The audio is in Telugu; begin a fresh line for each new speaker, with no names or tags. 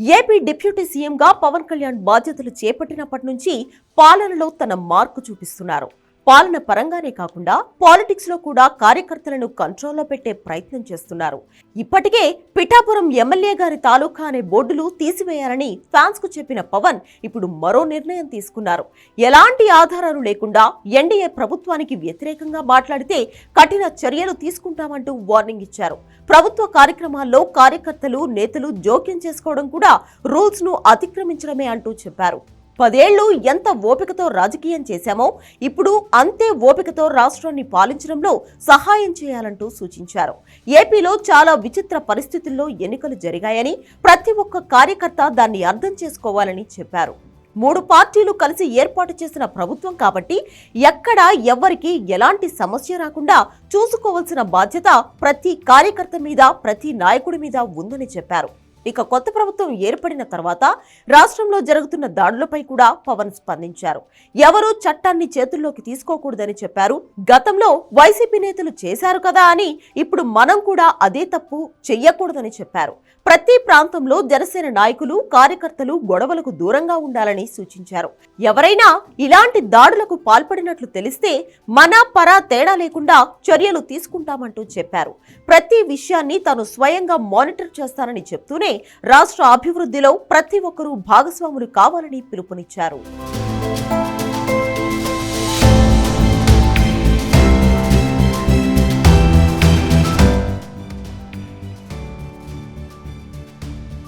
ఏపీ డిప్యూటీ సీఎంగా పవన్ కళ్యాణ్ బాధ్యతలు చేపట్టినప్పటి నుంచి పాలనలో తన మార్కు చూపిస్తున్నారు. పాలన పరంగానే కాకుండా పాలిటిక్స్లో కూడా కార్యకర్తలను కంట్రోల్లో పెట్టే ప్రయత్నం చేస్తున్నారు. ఇప్పటికే పిఠాపురం ఎమ్మెల్యే గారి తాలూకా అనే బోర్డులు తీసివేయాలని ఫ్యాన్స్కు చెప్పిన పవన్ ఇప్పుడు మరో నిర్ణయం తీసుకున్నారు. ఎలాంటి ఆధారాలు లేకుండా ఎన్డీఏ ప్రభుత్వానికి వ్యతిరేకంగా మాట్లాడితే కఠిన చర్యలు తీసుకుంటామంటూ వార్నింగ్ ఇచ్చారు. ప్రభుత్వ కార్యక్రమాల్లో కార్యకర్తలు నేతలు జోక్యం చేసుకోవడం కూడా రూల్స్ను అతిక్రమించడమే అంటూ చెప్పారు. పదేళ్ళు ఎంత ఓపికతో రాజకీయం చేశామో ఇప్పుడు అంతే ఓపికతో రాష్ట్రాన్ని పాలించడంలో సహాయం చేయాలంటూ సూచించారు. ఏపీలో చాలా విచిత్ర పరిస్థితుల్లో ఎన్నికలు జరిగాయని ప్రతి ఒక్క కార్యకర్త దాన్ని అర్థం చేసుకోవాలని చెప్పారు. మూడు పార్టీలు కలిసి ఏర్పాటు చేసిన ప్రభుత్వం కాబట్టి ఎక్కడ ఎవ్వరికి ఎలాంటి సమస్య రాకుండా చూసుకోవాల్సిన బాధ్యత ప్రతి కార్యకర్త మీద ప్రతి నాయకుడి మీద ఉందని చెప్పారు. ఇక కొత్త ప్రభుత్వం ఏర్పడిన తర్వాత రాష్ట్రంలో జరుగుతున్న దాడులపై కూడా పవన్ స్పందించారు. ఎవరూ చట్టాన్ని చేతుల్లోకి తీసుకోకూడదని చెప్పారు. గతంలో వైసీపీ నేతలు చేశారు కదా అని ఇప్పుడు మనం కూడా అదే తప్పు చెయ్యకూడదని చెప్పారు. ప్రతి ప్రాంతంలో జనసేన నాయకులు కార్యకర్తలు గొడవలకు దూరంగా ఉండాలని సూచించారు. ఎవరైనా ఇలాంటి దాడులకు పాల్పడినట్లు తెలిస్తే మన పరా తేడా లేకుండా చర్యలు తీసుకుంటామంటూ చెప్పారు. ప్రతి విషయాన్ని తాను స్వయంగా మానిటర్ చేస్తానని చెప్తూనే రాష్ట్ర అభివృద్ధిలో ప్రతి ఒక్కరూ భాగస్వాములు కావాలని పిలుపునిచ్చారు.